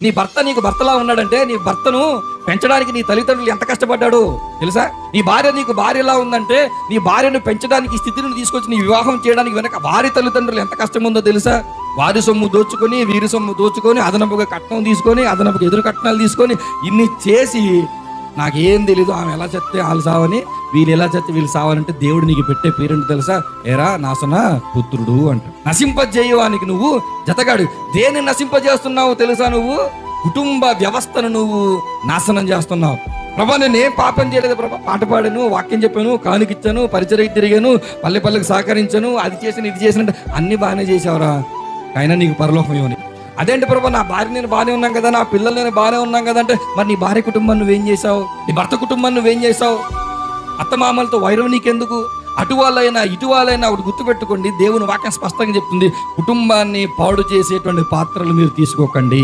నీ భర్త నీకు భర్తలా ఉన్నాడంటే నీ భర్తను పెంచడానికి నీ తల్లిదండ్రులు ఎంత కష్టపడ్డాడు తెలుసా? నీ భార్య నీకు భార్యలా ఉందంటే నీ భార్యను పెంచడానికి స్థితిని తీసుకొచ్చి నీ వివాహం చేయడానికి వెనక వారి తల్లిదండ్రులు ఎంత కష్టం ఉందో తెలుసా? వారి సొమ్ము దోచుకొని వీరి సొమ్ము దోచుకొని అదనపుగా కట్నం తీసుకొని అదనపుగా ఎదురు కట్నాలు తీసుకొని ఇన్ని చేసి నాకేం తెలీదు ఆమె ఎలా చెప్తే వాళ్ళు సావని వీళ్ళు ఎలా చెప్తే వీళ్ళు సావాలంటే దేవుడు నీకు పెట్టే పేరెంట్ తెలుసా? ఏరా నాసన పుత్రుడు అంట నశింపజేయవానికి నువ్వు జతగాడు. దేన్ని నశింపజేస్తున్నావు తెలుసా నువ్వు? కుటుంబ వ్యవస్థను నువ్వు నాశనం చేస్తున్నావు. ప్రభా నేను ఏం పాపం చేయలేదు ప్రభా? పాట పాడాను వాక్యం చెప్పాను కానుకిచ్చాను పరిచయం తిరిగాను పల్లె పల్లెకి సహకరించాను అది చేసిన ఇది చేసిన అన్ని బాగానే చేసావురా అయినా నీకు పరలోకం ఇవ్వని. అదేంటి ప్రభా నా భార్య నేను బాగానే ఉన్నాం కదా నా పిల్లలు నేను బాగానే ఉన్నాం కదా అంటే మరి నీ భార్య కుటుంబాన్ని నువ్వేం చేసావు నీ భర్త కుటుంబాన్ని నువ్వేం చేసావు అత్తమామలతో వైరం నీకెందుకు? అటు వాళ్ళైనా ఇటు వాళ్ళైనా ఒకటి గుర్తుపెట్టుకోండి దేవుని వాక్యం స్పష్టంగా చెప్తుంది. కుటుంబాన్ని పాడు చేసేటువంటి పాత్రలు మీరు తీసుకోకండి.